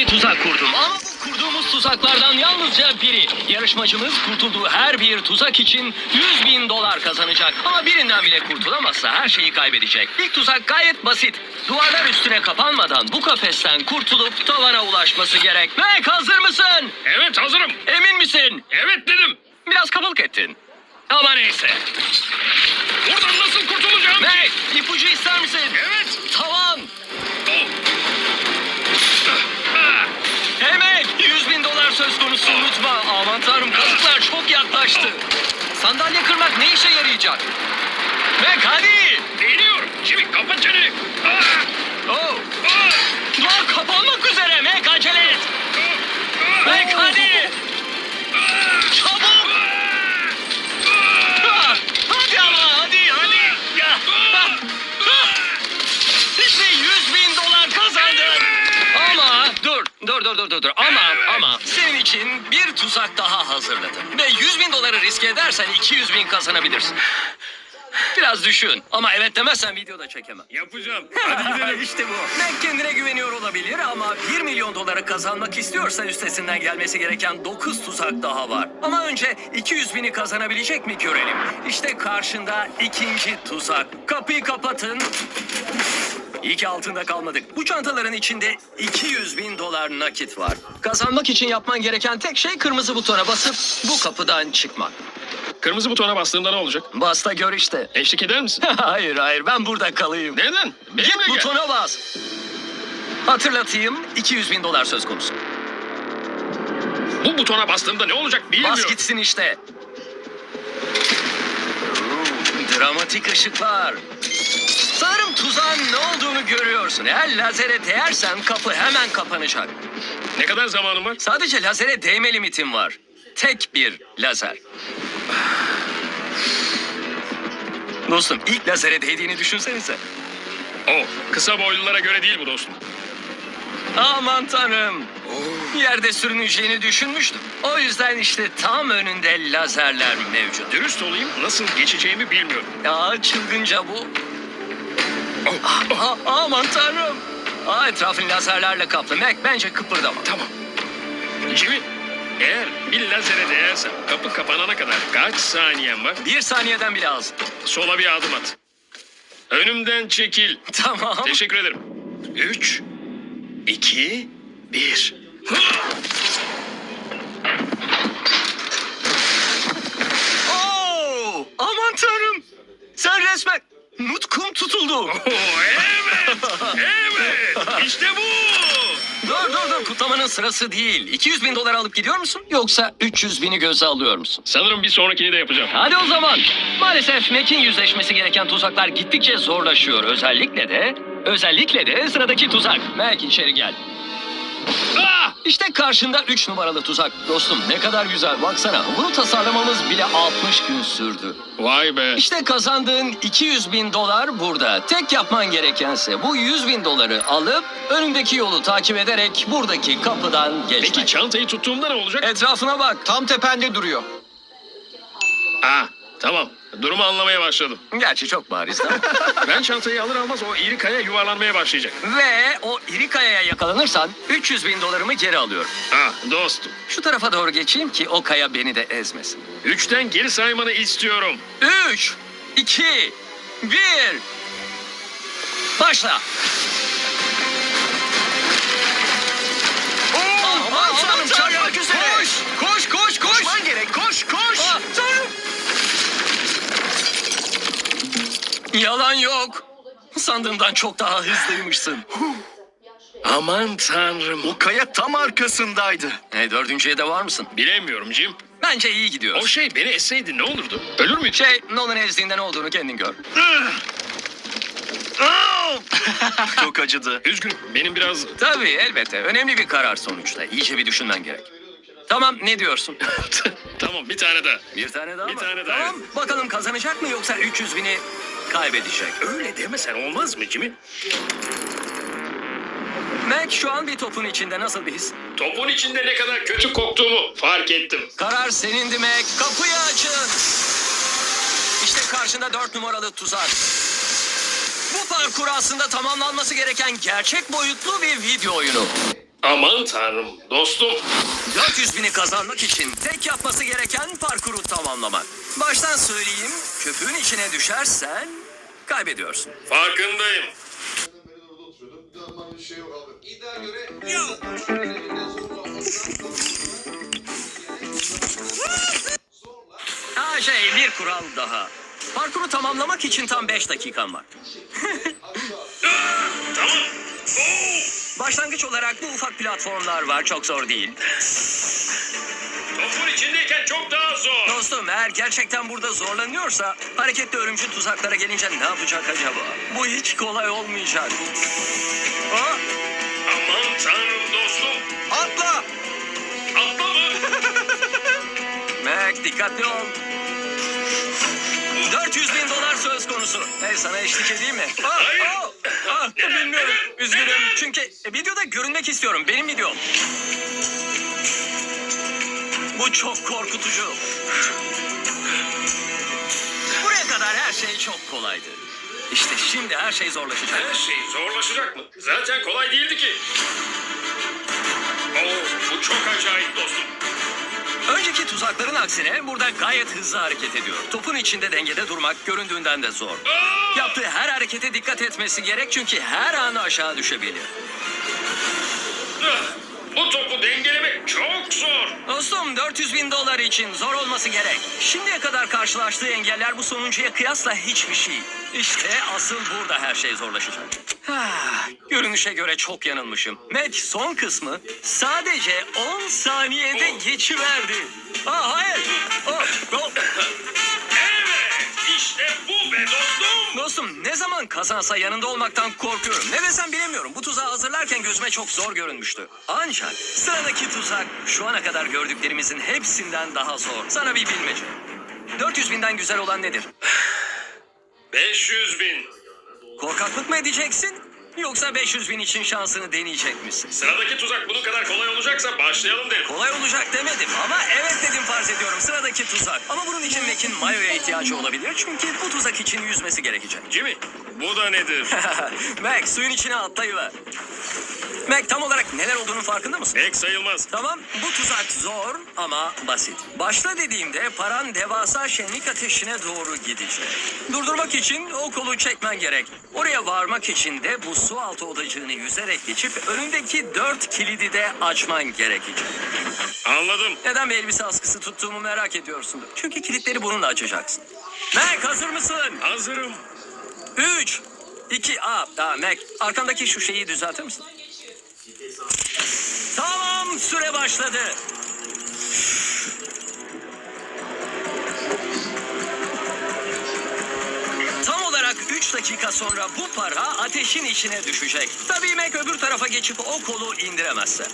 bir tuzak kurdum. Ama bu kurduğumuz tuzaklardan yalnızca biri. Yarışmacımız kurtulduğu her bir tuzak için 100 bin dolar kazanacak. Ama birinden bile kurtulamazsa her şeyi kaybedecek. İlk tuzak gayet basit. Duvarlar üstüne kapanmadan bu kafesten kurtulup tavana ulaşması gerek. Mac hazır mısın? Evet hazırım. Emin misin? Evet dedim. Biraz kabalık ettin. Ama neyse. Buradan nasıl kurtulacağım? Mac ipucu ister misin? Evet. Tavan. Oh. Ah, Hey Mac 100 bin dolar söz konusu unutma. Aman tanrım kazıklar çok yaklaştı. Sandalye kırmak ne işe yarayacak? Dur dur dur dur ama ama senin için bir tuzak daha hazırladım. Ve 100 bin doları riske edersen 200 bin kazanabilirsin. Biraz düşün ama evet demezsen videoda çekemem. Yapacağım. Hadi gidelim. işte bu. Mac kendine güveniyor olabilir ama 1 milyon doları kazanmak istiyorsa üstesinden gelmesi gereken 9 tuzak daha var. Ama önce 200 bini kazanabilecek mi görelim. İşte karşında ikinci tuzak. Kapıyı kapatın. İyi ki altında kalmadık. Bu çantaların içinde 200 bin dolar nakit var. Kazanmak için yapman gereken tek şey kırmızı butona basıp bu kapıdan çıkmak. Kırmızı butona bastığımda ne olacak? Basta gör işte. Eşlik eder misin? hayır hayır ben burada kalayım. Neden? Git Benimle gel. butona bas. Hatırlatayım 200 bin dolar söz konusu. Bu butona bastığımda ne olacak bilmiyorum. Bas gitsin işte. Oo, Dramatik ışıklar. Sanırım tuzağın ne olduğunu görüyorsun. Eğer lazere değersen kapı hemen kapanacak. Ne kadar zamanım var? Sadece lazere değme limitim var. Tek bir lazer. Dostum ilk lazere değdiğini düşünsenize. Oh, kısa boylulara göre değil bu dostum. Aman tanrım. Yerde sürüneceğini düşünmüştüm. O yüzden işte tam önünde lazerler mevcut. Dürüst olayım, nasıl geçeceğimi bilmiyorum. Ya çılgınca bu. Aa, aman tanrım. Aa, etrafın lazerlerle kaplı. Mac bence kıpırdama. Tamam. Jimmy, eğer bir lazere değersem kapı kapanana kadar kaç saniyen var? Bir saniyeden bile az. Sola bir adım at. Önümden çekil. Tamam. Teşekkür ederim. Üç, iki, bir. Oo, aman tanrım. Sen resmen nutkum tutuldu. Oh, evet, evet. İşte bu. dur dur dur kutlamanın sırası değil. 200 bin dolar alıp gidiyor musun? Yoksa 300 bini göze alıyor musun? Sanırım bir sonrakini de yapacağım. Hadi o zaman. Maalesef Mac'in yüzleşmesi gereken tuzaklar gittikçe zorlaşıyor. Özellikle de özellikle de sıradaki tuzak. Mac içeri gel. Ah! İşte karşında 3 numaralı tuzak. Dostum ne kadar güzel baksana. Bunu tasarlamamız bile 60 gün sürdü. Vay be. İşte kazandığın 200 bin dolar burada. Tek yapman gerekense bu 100 bin doları alıp önündeki yolu takip ederek buradaki kapıdan geçmek. Peki çantayı tuttuğumda ne olacak? Etrafına bak. Tam tepende duruyor. Ah, tamam. Durumu anlamaya başladım. Gerçi çok bariz değil mi? Ben çantayı alır almaz o iri kaya yuvarlanmaya başlayacak. Ve o iri kayaya yakalanırsan 300 bin dolarımı geri alıyorum. Ah dostum. Şu tarafa doğru geçeyim ki o kaya beni de ezmesin. Üçten geri saymanı istiyorum. 3, 2, 1. Başla. Aman tanrım, çarpmak üzere. Koş koş koş. Koşman gerek. Koş koş. Yalan yok. Sandığımdan çok daha hızlıymışsın. Aman tanrım. O kaya tam arkasındaydı. E, dördüncüye de var mısın? Bilemiyorum Jim. Bence iyi gidiyoruz. O şey beni esseydi ne olurdu? Ölür müydü? Şey, Nolan ezdiğinde ne olduğunu kendin gör. Çok acıdı. Üzgünüm. Benim biraz... Tabii elbette. Önemli bir karar sonuçta. İyice bir düşünmen gerek. Tamam ne diyorsun? tamam bir tane daha. Bir tane daha Bir mı? tane daha. Tamam bakalım kazanacak mı yoksa 300 bini kaybedecek. Öyle demesen olmaz mı Jimmy? Mac şu an bir topun içinde nasıl bir his? Topun içinde ne kadar kötü koktuğumu fark ettim. Karar senindi Mac. Kapıyı açın. İşte karşında 4 numaralı tuzak. Bu parkur aslında tamamlanması gereken gerçek boyutlu bir video oyunu. Aman tanrım dostum. 400 bini kazanmak için tek yapması gereken parkuru tamamlamak. Baştan söyleyeyim, köpüğün içine düşersen kaybediyorsun. Farkındayım. Ha şey, bir kural daha. Parkuru tamamlamak için tam 5 dakikan var. Tamam. Başlangıç olarak bu ufak platformlar var, çok zor değil. Topun içindeyken çok daha zor. Dostum eğer gerçekten burada zorlanıyorsa hareketli ölümcül tuzaklara gelince ne yapacak acaba? Bu hiç kolay olmayacak. Aa, Aman tanrım dostum. Atla! Atla mı? Mac dikkatli ol. 400 bin dolar söz konusu. Hey sana eşlik edeyim mi? Aa, Hayır. aa, aa, bilmiyorum. Üzgünüm. Çünkü videoda görünmek istiyorum. Benim videom. Bu çok korkutucu. Buraya kadar her şey çok kolaydı. İşte şimdi her şey zorlaşacak. Her şey zorlaşacak mı? Zaten kolay değildi ki. Oo, bu çok acayip dostum. Tuzakların aksine burada gayet hızlı hareket ediyor. Topun içinde dengede durmak göründüğünden de zor. Yaptığı her harekete dikkat etmesi gerek çünkü her an aşağı düşebilir. Bu topu dengelemek çok zor. Dostum 400 bin dolar için zor olması gerek. Şimdiye kadar karşılaştığı engeller bu sonuncuya kıyasla hiçbir şey. İşte asıl burada her şey zorlaşacak. Ah, Görünüşe göre çok yanılmışım. Mac son kısmı sadece 10 saniyede geçiverdi. Aa hayır. Oh, oh. Evet, işte bu be dostum. Dostum ne zaman kazansa yanında olmaktan korkuyorum. Ne desem bilemiyorum. Bu tuzağı hazırlarken gözüme çok zor görünmüştü. Ancak sıradaki tuzak şu ana kadar gördüklerimizin hepsinden daha zor. Sana bir bilmece. 400 binden güzel olan nedir? 500 bin. Korkaklık mı edeceksin? Yoksa 500 bin için şansını deneyecek misin? Sıradaki tuzak bunun kadar kolay olacaksa başlayalım derim. Kolay olacak demedim ama evet dedim farz ediyorum sıradaki tuzak. Ama bunun için Mac'in mayoya ihtiyacı olabilir çünkü bu tuzak için yüzmesi gerekecek. Jimmy, bu da nedir? Mac suyun içine atlayıver. Mac tam olarak neler olduğunun farkında mısın? Pek sayılmaz. Tamam bu tuzak zor ama basit. Başla dediğimde paran devasa şenlik ateşine doğru gidecek. Durdurmak için o kolu çekmen gerek. Oraya varmak için de bu su altı odacığını yüzerek geçip önündeki dört kilidi de açman gerekecek. Anladım. Neden bir elbise askısı tuttuğumu merak ediyorsundur. Çünkü kilitleri bununla açacaksın. Mac hazır mısın? Hazırım. 3, 2, a, a Mac arkandaki şu şeyi düzeltir misin? Tamam süre başladı. 3 dakika sonra bu para ateşin içine düşecek. Tabii Mac öbür tarafa geçip o kolu indiremezse.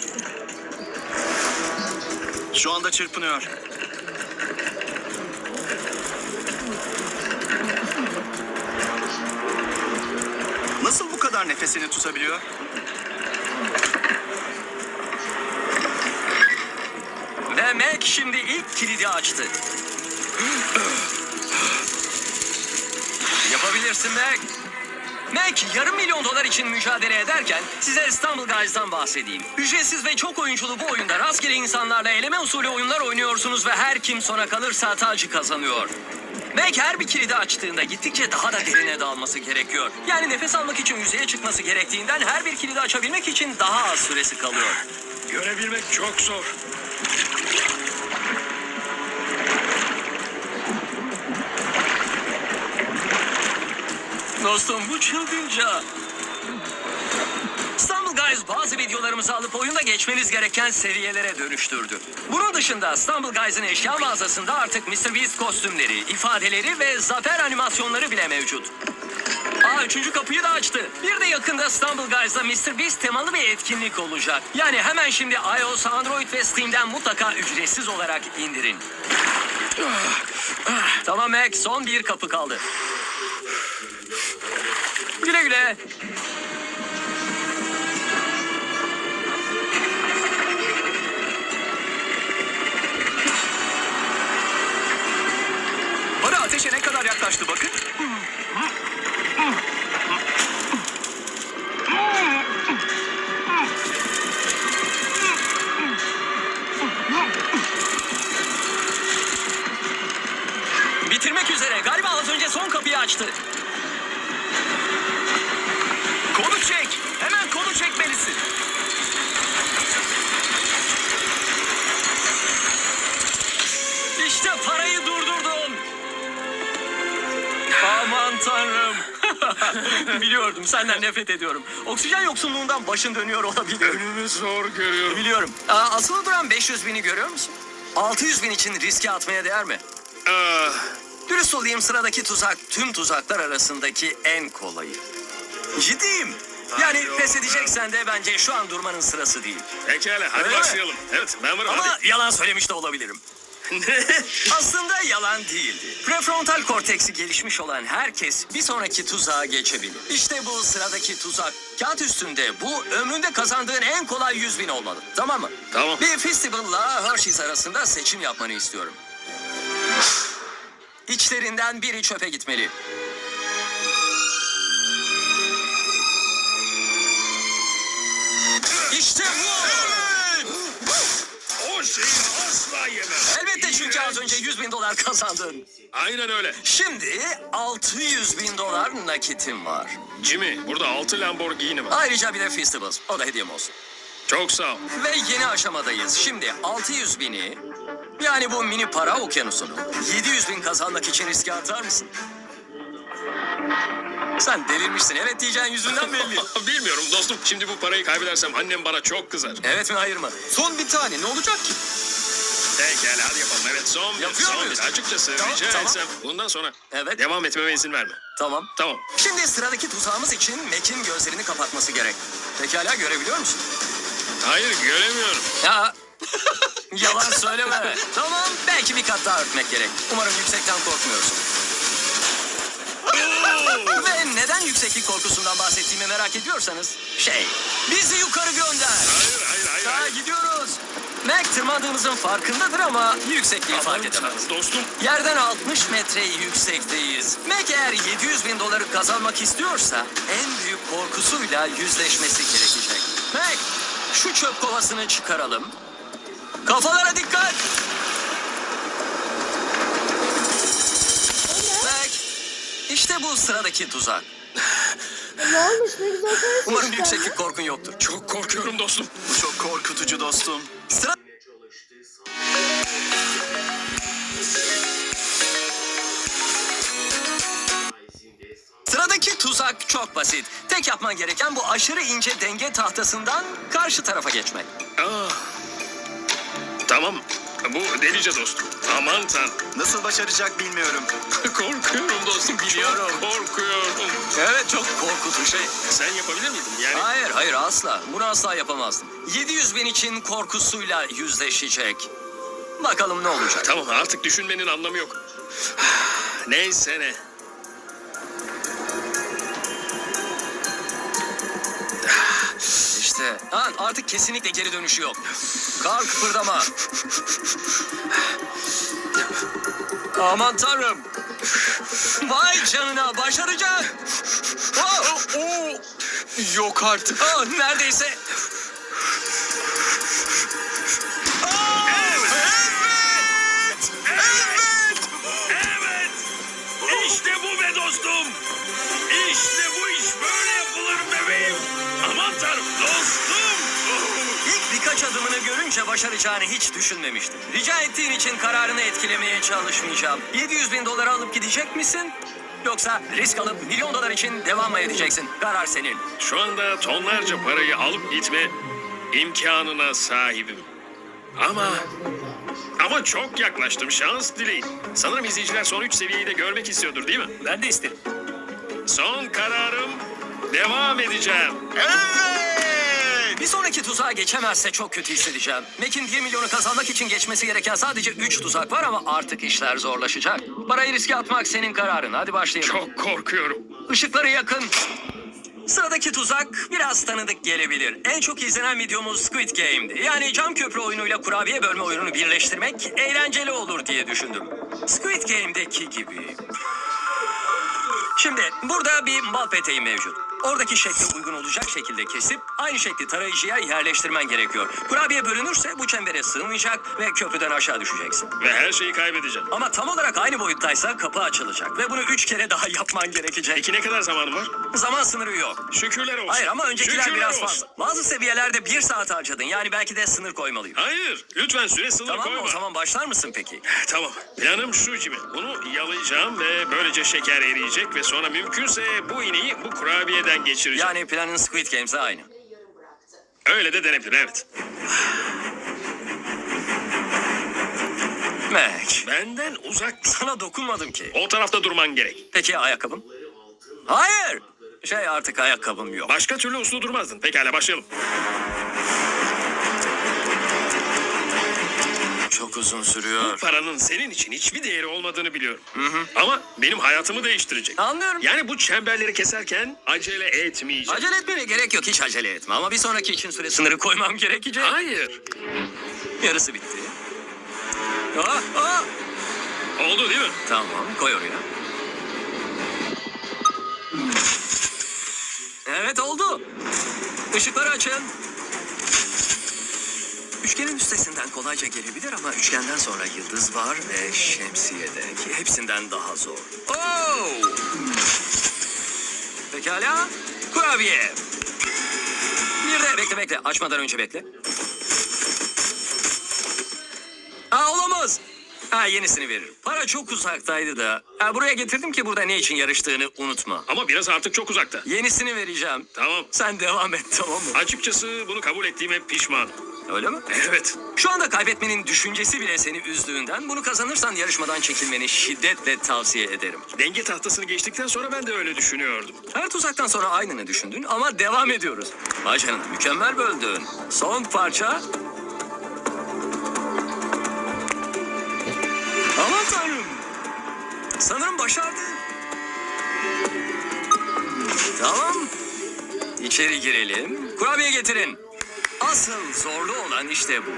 Şu anda çırpınıyor. Nasıl bu kadar nefesini tutabiliyor? Ve Mac şimdi ilk kilidi açtı. Yapabilirsin Mac. Mac yarım milyon dolar için mücadele ederken size İstanbul Guys'dan bahsedeyim. Ücretsiz ve çok oyunculu bu oyunda rastgele insanlarla eleme usulü oyunlar oynuyorsunuz ve her kim sona kalırsa tacı kazanıyor. Mac her bir kilidi açtığında gittikçe daha da derine dalması gerekiyor. Yani nefes almak için yüzeye çıkması gerektiğinden her bir kilidi açabilmek için daha az süresi kalıyor. Görebilmek çok zor. Dostum bu çılgınca. İstanbul Guys bazı videolarımızı alıp oyunda geçmeniz gereken seviyelere dönüştürdü. Bunun dışında İstanbul Guys'ın eşya mağazasında artık Mr. Beast kostümleri, ifadeleri ve zafer animasyonları bile mevcut. Aa üçüncü kapıyı da açtı. Bir de yakında İstanbul Guys'da Mr. Beast temalı bir etkinlik olacak. Yani hemen şimdi iOS, Android ve Steam'den mutlaka ücretsiz olarak indirin. tamam Mac son bir kapı kaldı. Güle güle. Bana ateşe ne kadar yaklaştı bakın. Bitirmek üzere. Galiba az önce son kapıyı açtı çek. Hemen kolu çekmelisin. İşte parayı durdurdun. Aman tanrım. Biliyordum senden nefret ediyorum. Oksijen yoksunluğundan başın dönüyor olabilir. Önümü zor görüyorum. Biliyorum. Aa, asılı duran 500 bini görüyor musun? 600 bin için riske atmaya değer mi? Ah, Dürüst olayım sıradaki tuzak tüm tuzaklar arasındaki en kolayı. Ciddiyim. Yani pes edeceksen de bence şu an durmanın sırası değil. pekala hadi Öyle mi? başlayalım. Evet ben varım Ama hadi. yalan söylemiş de olabilirim. Aslında yalan değildi. Prefrontal korteksi gelişmiş olan herkes bir sonraki tuzağa geçebilir. İşte bu sıradaki tuzak. Kağıt üstünde bu ömründe kazandığın en kolay 100 bin olmalı. Tamam mı? Tamam. Bir Festival'la Hershey's arasında seçim yapmanı istiyorum. İçlerinden biri çöpe gitmeli. Şeyi asla yemem. Elbette çünkü az önce 100 bin dolar kazandın. Aynen öyle. Şimdi 600 bin dolar nakitim var. Jimmy burada 6 Lamborghini var. Ayrıca bir de Festivals. O da hediyem olsun. Çok sağ ol. Ve yeni aşamadayız. Şimdi 600 bini yani bu mini para okyanusunu 700 bin kazanmak için riske atar mısın? Sen delirmişsin. Evet diyeceğin yüzünden belli. Bilmiyorum dostum. Şimdi bu parayı kaybedersem annem bana çok kızar. evet mi hayır mı? Son bir tane ne olacak ki? Pekala hadi yapalım. Evet son bir. Yapıyor son muyuz? bir. Açıkçası Tamam, rica tamam. etsem bundan sonra Evet. devam etmeme izin verme. Tamam. Tamam. Şimdi sıradaki tuzağımız için Mac'in gözlerini kapatması gerek. Pekala görebiliyor musun? Hayır göremiyorum. Ya yalan söyleme. tamam belki bir kat daha örtmek gerek. Umarım yüksekten korkmuyorsun. Ve neden yükseklik korkusundan bahsettiğimi merak ediyorsanız şey bizi yukarı gönder. Hayır hayır hayır. Daha hayır. gidiyoruz. Mac tırmandığımızın farkındadır ama yüksekliği fark edemez. Dostum Yerden 60 metre yüksekteyiz. Mac eğer 700 bin doları kazanmak istiyorsa en büyük korkusuyla yüzleşmesi gerekecek. Mac şu çöp kovasını çıkaralım. Kafalara dikkat. Mac işte bu sıradaki tuzak. Ne olmuş ne güzel ses Umarım yükseklik korkun yoktur. çok korkuyorum dostum. Bu çok korkutucu dostum. Sıra... Sıradaki tuzak çok basit. Tek yapman gereken bu aşırı ince denge tahtasından karşı tarafa geçmek. Ah. Tamam. Bu delice dostum. Aman tan. Nasıl başaracak bilmiyorum. korkuyorum dostum. Biliyorum. Çok korkuyorum. Evet çok korkutucu şey. Sen yapabilir miydin? Yani Hayır hayır asla. Bunu asla yapamazdım. 700 bin için korkusuyla yüzleşecek. Bakalım ne olacak. tamam artık düşünmenin anlamı yok. Neyse ne. İşte. Ha, artık kesinlikle geri dönüşü yok. Kar kıpırdama. Aman tanrım. Vay canına başaracak. Oh. Yok artık. Oh, neredeyse. Oh, Evet! Evet! Evet! İşte bu be dostum! İşte bu görünce başaracağını hiç düşünmemiştim. Rica ettiğin için kararını etkilemeye çalışmayacağım. 700 bin doları alıp gidecek misin? Yoksa risk alıp milyon dolar için devam mı edeceksin? Karar senin. Şu anda tonlarca parayı alıp gitme imkanına sahibim. Ama ama çok yaklaştım. Şans dileyin. Sanırım izleyiciler son 3 seviyeyi de görmek istiyordur değil mi? Ben de isterim. Son kararım devam edeceğim. Evet! Bir sonraki tuzağa geçemezse çok kötü hissedeceğim. Mac'in 1 milyonu kazanmak için geçmesi gereken sadece 3 tuzak var ama artık işler zorlaşacak. Parayı riske atmak senin kararın. Hadi başlayalım. Çok korkuyorum. Işıkları yakın. Sıradaki tuzak biraz tanıdık gelebilir. En çok izlenen videomuz Squid Game'di. Yani cam köprü oyunuyla kurabiye bölme oyununu birleştirmek eğlenceli olur diye düşündüm. Squid Game'deki gibi. Şimdi burada bir bal peteği mevcut. Oradaki şekle uygun olacak şekilde kesip aynı şekli tarayıcıya yerleştirmen gerekiyor. Kurabiye bölünürse bu çembere sığmayacak ve köprüden aşağı düşeceksin. Ve her şeyi kaybedeceğim. Ama tam olarak aynı boyuttaysa kapı açılacak ve bunu üç kere daha yapman gerekecek. Peki ne kadar zamanım var? Zaman sınırı yok. Şükürler olsun. Hayır ama öncekiler Şükürler biraz olsun. fazla. Bazı seviyelerde bir saat harcadın. Yani belki de sınır koymalıyım. Hayır. Lütfen süre sınırı Tamam mı? koyma. O zaman başlar mısın peki? Tamam. Planım şu Jimmy. Bunu yalayacağım ve böylece şeker eriyecek ve sonra mümkünse bu iğneyi bu kurabiyeden geçireceğim. Yani planın Squid Games'e aynı. Öyle de denebilir evet. Mac, Benden uzak. sana dokunmadım ki. O tarafta durman gerek. Peki ayakkabım? Hayır. Şey artık ayakkabım yok. Başka türlü uslu durmazdın. Pekala başlayalım. Çok uzun sürüyor. Paranın senin için hiçbir değeri olmadığını biliyorum. Ama benim hayatımı değiştirecek. Anlıyorum. Yani bu çemberleri keserken acele etmeyeceğim. Acele etmene gerek yok. Hiç acele etme. Ama bir sonraki için süre sınırı koymam gerekecek. Hayır. Yarısı bitti. Aa, aa. Oldu değil mi? Tamam koy oraya. Evet oldu. Işıkları açın. Üçgenin üstesinden kolayca gelebilir ama üçgenden sonra yıldız var ve şemsiye de ki hepsinden daha zor. Oo! Pekala. Kurabiye. Bir de bekle bekle açmadan önce bekle. Aa olamaz. Ha yenisini veririm. Para çok uzaktaydı da. Ha, buraya getirdim ki burada ne için yarıştığını unutma. Ama biraz artık çok uzakta. Yenisini vereceğim. Tamam. Sen devam et tamam mı? Açıkçası bunu kabul ettiğime pişmanım. Öyle mi? Evet. Şu anda kaybetmenin düşüncesi bile seni üzdüğünden bunu kazanırsan yarışmadan çekilmeni şiddetle tavsiye ederim. Denge tahtasını geçtikten sonra ben de öyle düşünüyordum. Her tuzaktan sonra aynını düşündün ama devam ediyoruz. Vay canına mükemmel böldün. Son parça. Aman tanrım. Sanırım başardın. Tamam. İçeri girelim. Kurabiye getirin. Asıl zorlu olan işte bu.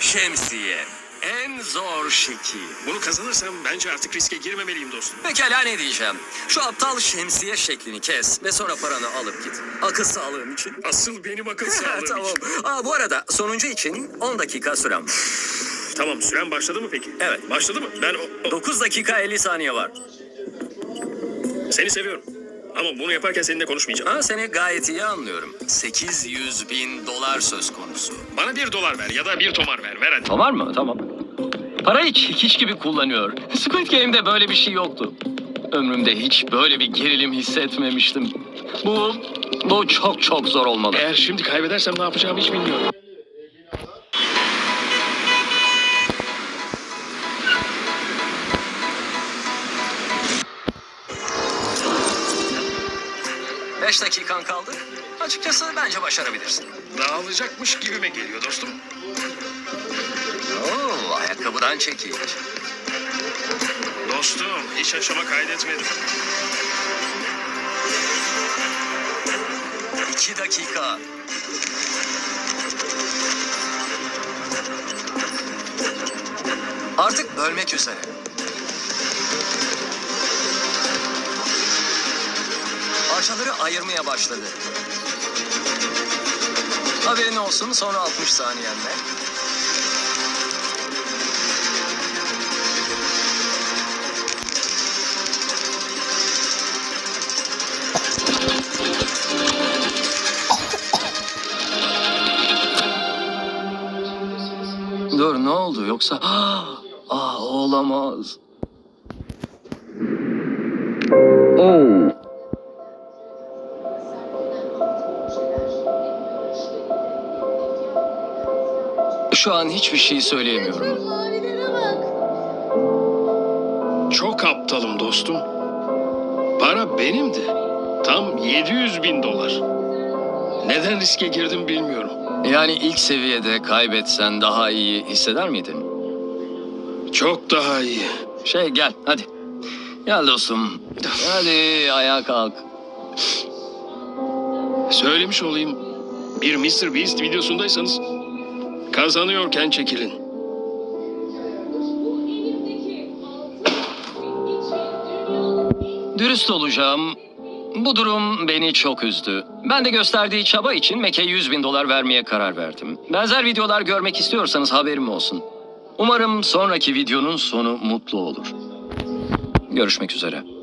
Şemsiye. En zor şekil. Bunu kazanırsam bence artık riske girmemeliyim dostum. Pekala ne diyeceğim. Şu aptal şemsiye şeklini kes ve sonra paranı alıp git. Akıl sağlığın için. Asıl benim akıl sağlığım tamam. için. Aa, bu arada sonuncu için 10 dakika sürem. Tamam süren başladı mı peki? Evet. Başladı mı? Ben o- o- 9 dakika 50 saniye var. seni seviyorum. Ama bunu yaparken seninle konuşmayacağım. Ha, seni gayet iyi anlıyorum. 800 bin dolar söz konusu. Bana bir dolar ver ya da bir tomar ver. Ver hadi. Tomar mı? Tamam. Parayı çekiç gibi kullanıyor. Squid Game'de böyle bir şey yoktu. Ömrümde hiç böyle bir gerilim hissetmemiştim. Bu, bu çok çok zor olmalı. Eğer şimdi kaybedersem ne yapacağımı hiç bilmiyorum. Beş dakikan kaldı. Açıkçası bence başarabilirsin. Dağılacakmış gibime geliyor dostum. Oo, ayakkabıdan çekiç. Dostum hiç aşama kaydetmedim. İki dakika. Artık bölmek üzere. Parçaları ayırmaya başladı. Haberin olsun sonra 60 saniyenle. Dur ne oldu yoksa? Ah olamaz. Oh. Şu an hiçbir şey söyleyemiyorum. Mavilere bak. Çok aptalım dostum. Para benimdi. Tam 700 bin dolar. Neden riske girdim bilmiyorum. Yani ilk seviyede kaybetsen daha iyi hisseder miydin? Çok daha iyi. Şey gel hadi. Gel dostum. Hadi ayağa kalk. Söylemiş olayım. Bir Mr. Beast videosundaysanız kazanıyorken çekilin. Dürüst olacağım. Bu durum beni çok üzdü. Ben de gösterdiği çaba için Mac'e 100 bin dolar vermeye karar verdim. Benzer videolar görmek istiyorsanız haberim olsun. Umarım sonraki videonun sonu mutlu olur. Görüşmek üzere.